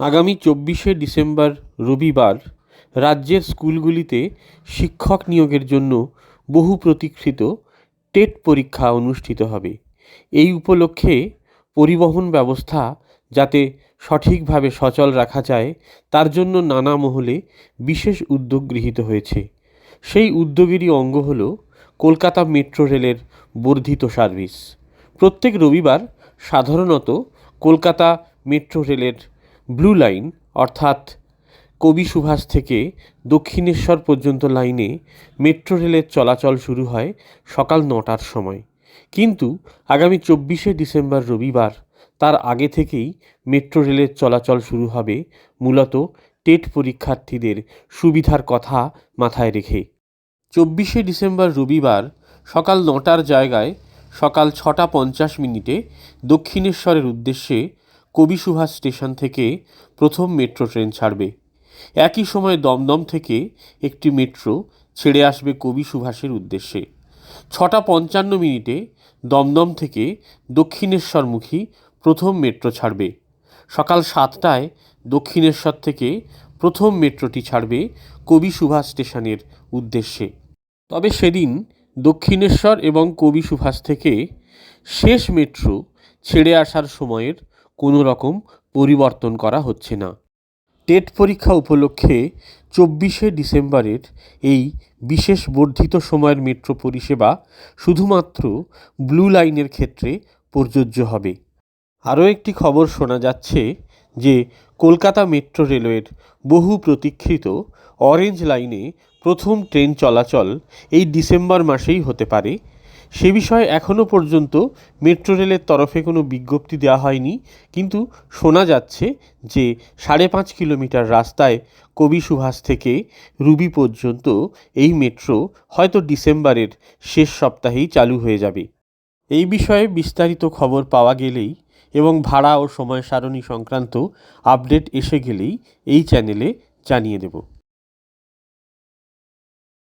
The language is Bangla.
আগামী চব্বিশে ডিসেম্বর রবিবার রাজ্যের স্কুলগুলিতে শিক্ষক নিয়োগের জন্য বহু প্রতীক্ষিত টেট পরীক্ষা অনুষ্ঠিত হবে। এই উপলক্ষে পরিবহন ব্যবস্থা যাতে সঠিকভাবে সচল রাখা যায়, তার জন্য নানা মহলে বিশেষ উদ্যোগ গৃহীত হয়েছে। সেই উদ্যোগেরই অঙ্গ হল কলকাতা মেট্রো রেলের বর্ধিত সার্ভিস। প্রত্যেক রবিবার সাধারণত কলকাতা মেট্রো রেলের ব্লু লাইন, অর্থাৎ কবি সুভাষ থেকে দক্ষিণেশ্বর পর্যন্ত লাইনে মেট্রো রেলের চলাচল শুরু হয় সকাল নটার সময়। কিন্তু আগামী চব্বিশে ডিসেম্বর রবিবার তার আগে থেকেই মেট্রো রেলের চলাচল শুরু হবে মূলত টেট পরীক্ষার্থীদের সুবিধার কথা মাথায় রেখে। চব্বিশে ডিসেম্বর রবিবার সকাল নটার জায়গায় সকাল ছটা পঞ্চাশ মিনিটে দক্ষিণেশ্বরের উদ্দেশ্যে কবি সুভাষ স্টেশন থেকে প্রথম মেট্রো ট্রেন ছাড়বে। একই সময় দমদম থেকে একটি মেট্রো ছেড়ে আসবে কবি সুভাষের উদ্দেশ্যে। ছটা পঞ্চান্ন মিনিটে দমদম থেকে দক্ষিণেশ্বরমুখী প্রথম মেট্রো ছাড়বে। সকাল সাতটায় দক্ষিণেশ্বর থেকে প্রথম মেট্রোটি ছাড়বে কবি সুভাষ স্টেশনের উদ্দেশ্যে। তবে সেদিন দক্ষিণেশ্বর এবং কবি সুভাষ থেকে শেষ মেট্রো ছেড়ে আসার সময়ের কোনো রকম পরিবর্তন করা হচ্ছে না। টেট পরীক্ষা উপলক্ষে চব্বিশে ডিসেম্বরের এই বিশেষ বর্ধিত সময়ের মেট্রো পরিষেবা শুধুমাত্র ব্লু লাইনের ক্ষেত্রে প্রযোজ্য হবে। আরও একটি খবর শোনা যাচ্ছে যে কলকাতা মেট্রো রেলওয়ের বহু প্রতীক্ষিত অরেঞ্জ লাইনে প্রথম ট্রেন চলাচল এই ডিসেম্বর মাসেই হতে পারে। সে বিষয়ে এখনও পর্যন্ত মেট্রো রেলের তরফে কোনো বিজ্ঞপ্তি দেওয়া হয়নি। কিন্তু শোনা যাচ্ছে যে সাড়ে পাঁচ কিলোমিটার রাস্তায় কবি সুভাষ থেকে রুবি পর্যন্ত এই মেট্রো হয়তো ডিসেম্বরের শেষ সপ্তাহেই চালু হয়ে যাবে। এই বিষয়ে বিস্তারিত খবর পাওয়া গেলেই এবং ভাড়া ও সময় সারণী সংক্রান্ত আপডেট এসে গেলেই এই চ্যানেলে জানিয়ে দেব।